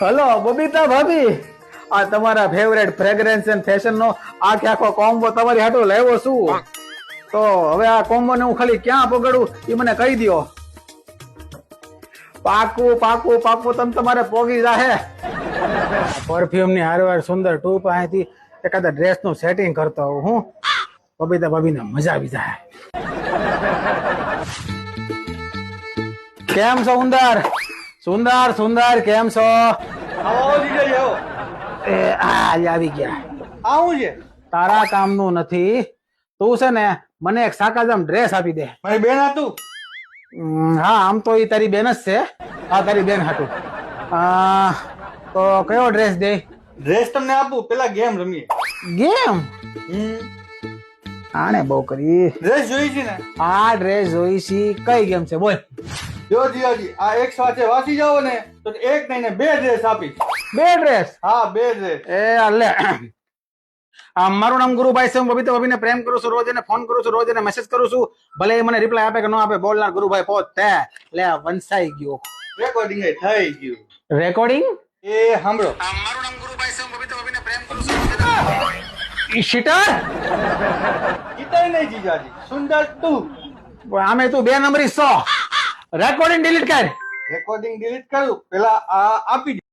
Hello Babita ભાભી. આ તમારા ફેવરેટ ફ્રેગરન્સ એન્ડ ફેશન નો આખે આખો કોમ્બો તમારી હાટો લેવો છું. તો હવે આ કોમ્બો ને હું ખાલી ક્યાં પગડું એ મને કહી દ્યો. પાકું પાકું પાકું તમે તમારે પોગી જાહે. પરફ્યુમની હારવાર સુંદર ટૂપ અહીંથી એકાદા ડ્રેસનું સેટિંગ કરતો હોઉં હું. બબીતા ભાભીને મજા આવી જાય કેમ છો ઉંદર? સુંદર સુંદર કેમ છો? આવો ગયા. આવું છે? તારા કામનું નથી. તું છે ને મને એક સાકાજામ ડ્રેસ આપી દે. મારી બેન હતું હા આમ તો એ તારી બેન જ છે. હા તારી બેન હતું આ, તો કયો ડ્રેસ દે? ડ્રેસ તમને આપું પેલા ગેમ રમીએ. ગેમ? આને બહુ કરી. ડ્રેસ જોઈ છે ને? આ ડ્રેસ જોઈ છે કઈ ગેમ છે? બોલ. જો જીજાજી આ એક સાથે વાસી જાવ ને તો એક નહીં ને બે ડ્રેસ આપી બે ડ્રેસ હા બે ડ્રેસ એ અલે આ મારું નામ ગુરુભાઈ છે હું બબીતા બબીને પ્રેમ કરું છું રોજ એને ફોન કરું છું રોજ એને મેસેજ કરું છું. ભલે એ મને રિપ્લાય આપે કે ન આપે બોલનાર ગુરુભાઈ પોતે. લે વંસાઈ ગયો. રેકોર્ડિંગ થઈ ગયું. રેકોર્ડિંગ એ સાંભળો. મારું નામ ગુરુભાઈ છે હું બબીતા બબીને પ્રેમ કરું છું ઈ શીટર નહીં જીજાજી સુંદર તું. આમે તું બે નંબરી સો. રેકોર્ડિંગ ડિલીટ કર. રેકોર્ડિંગ ડિલીટ કર્યું પેલા આ આપી